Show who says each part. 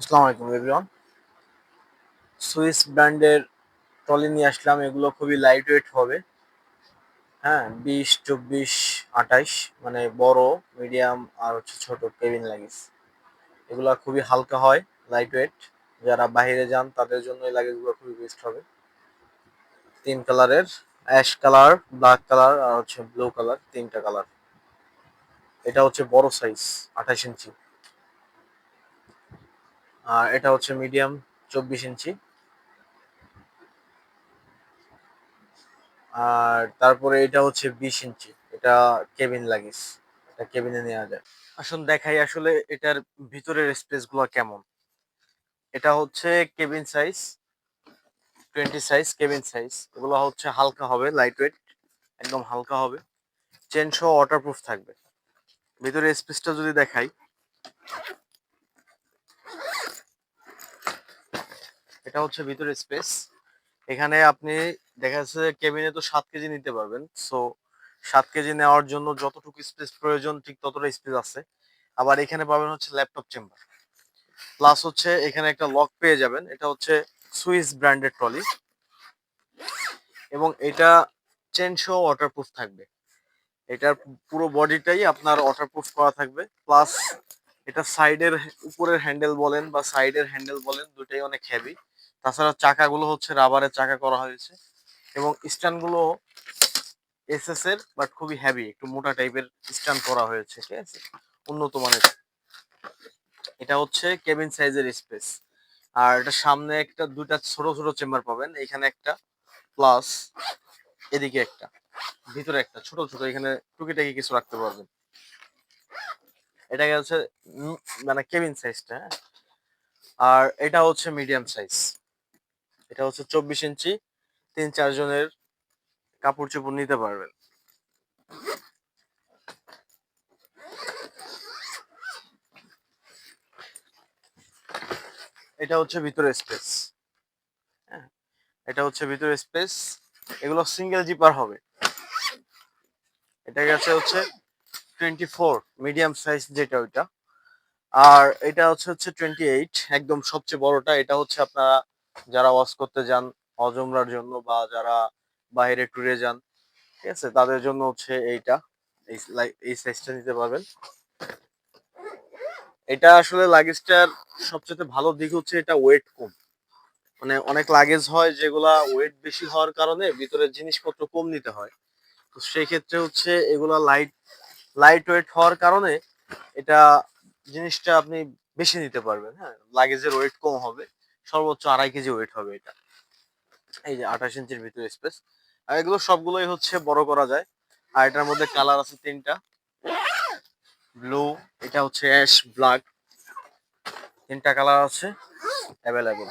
Speaker 1: আসসালামু আলাইকুম everyone Swiss ব্র্যান্ডের ট্রলি নিয়ে আসলাম, এগুলো খুবই লাইট ওয়েট হবে। হ্যাঁ বিশ, চব্বিশ, আঠাইশ মানে বড় মিডিয়াম আর হচ্ছে ছোট কেবিন লাগেজ এগুলো খুবই হালকা হয় লাইট ওয়েট যারা বাইরে যান, তাদের জন্য এই লাগেজগুলো খুবই বেস্ট হবে। তিন কালারের অ্যাশ কালার ব্ল্যাক কালার আর হচ্ছে ব্লু কালার তিনটা কালার এটা হচ্ছে বড় সাইজ আঠাশ ইঞ্চি। এটা হচ্ছে মিডিয়াম চব্বিশ ইঞ্চি। আর তারপরে এটা হচ্ছে বিশ ইঞ্চি। এটা কেবিন লাগিস। এটা কেবিনে নেওয়া যায়। আসুন দেখাই আসলে এটার ভিতরের স্পেসগুলো কেমন। এটা হচ্ছে cabin size, twenty size cabin size. এগুলো হচ্ছে হালকা হবে লাইট ওয়েট একদম হালকা হবে। চেন সহ ওয়াটারপ্রুফ থাকবে। ভিতরে স্পেসটা যদি দেখাই। এটা হচ্ছে ভিতরে স্পেস এখানে আপনি দেখা যাচ্ছে কেবিনে তো সাত কেজি নিতে পারবেন। সো সাত কেজি নেওয়ার জন্য যতটুকু স্পেস প্রয়োজন, ঠিক ততটা স্পেস আছে। আবার এখানে পাবেন হচ্ছে ল্যাপটপ চেম্বার প্লাস হচ্ছে এখানে একটা লক পেয়ে যাবেন। এটা হচ্ছে সুইস ব্র্যান্ডেড ট্রলি এবং এটা চেন সহ ওয়াটারপ্রুফ থাকবে। এটার পুরো বডিটাই আপনার ওয়াটারপ্রুফ করা থাকবে। প্লাস এটা সাইডের উপরের হ্যান্ডেল বলেন বা সাইডের হ্যান্ডেল বলেন দুটাই অনেক হেভি তাছাড়া চাকাগুলো হচ্ছে রাবারের চাকা করা হয়েছে এবং স্ট্যান্ডগুলো এসএস এর বাট খুবই হ্যাভি একটু মোটা টাইপের স্ট্যান্ড করা হয়েছে, ঠিক আছে? উন্নত মানের। এটা হচ্ছে কেবিন সাইজের স্পেস আর এটা সামনে একটা, দুইটা ছোট ছোট চেম্বার পাবেন, এখানে একটা প্লাস এদিকে একটা, ভিতরে একটা, ছোট ছোট, এখানে টুকিটাকি কিছু রাখতে পারবেন। এটা হচ্ছে মানে কেবিন সাইজটা হ্যাঁ? আর এটা হচ্ছে মিডিয়াম সাইজ এটা হচ্ছে চব্বিশ ইঞ্চি, তিন চারজনের কাপড় চোপড় নিতে পারবেন। এটা হচ্ছে ভিতরে স্পেস। হ্যাঁ এটা হচ্ছে ভিতরে স্পেস। এগুলো সিঙ্গেল জিপার হবে। এটা গেছে হচ্ছে টোয়েন্টি ফোর, মিডিয়াম সাইজ যেটা ওইটা। আর এটা হচ্ছে হচ্ছে টোয়েন্টি এইট, একদম সবচেয়ে বড়টা। এটা হচ্ছে আপনারা যারা ওয়াশ করতে যান অজমরার জন্য বা যারা বাইরে ট্যুরে যান, ঠিক আছে? তাদের জন্য হচ্ছে এইটা। এই এই সাইজটা নিতে পারবেন। এটা আসলে লাগেজটার সবচেয়ে ভালো দিক হচ্ছে এটা ওয়েট কম। মানে অনেক লাগেজ হয় যেগুলা ওয়েট বেশি হওয়ার কারণে ভিতরের জিনিসপত্র কম নিতে হয়। তো সেই ক্ষেত্রে হচ্ছে এগুলা লাইট লাইট ওয়েট হওয়ার কারণে এটা জিনিসটা আপনি বেশি নিতে পারবেন হ্যাঁ? লাগেজের ওয়েট কম হবে। সর্বোচ্চ আড়াই কেজি ওয়েট হবে এটা। এই যে আঠাশ ইঞ্চির ভিতরে স্পেস আর এগুলো সবগুলোই হচ্ছে বড় করা যায়। আর এটার মধ্যে কালার আছে তিনটা। ব্লু এটা হচ্ছে অ্যাশ ব্ল্যাক তিনটা কালার আছে অ্যাভেলেবল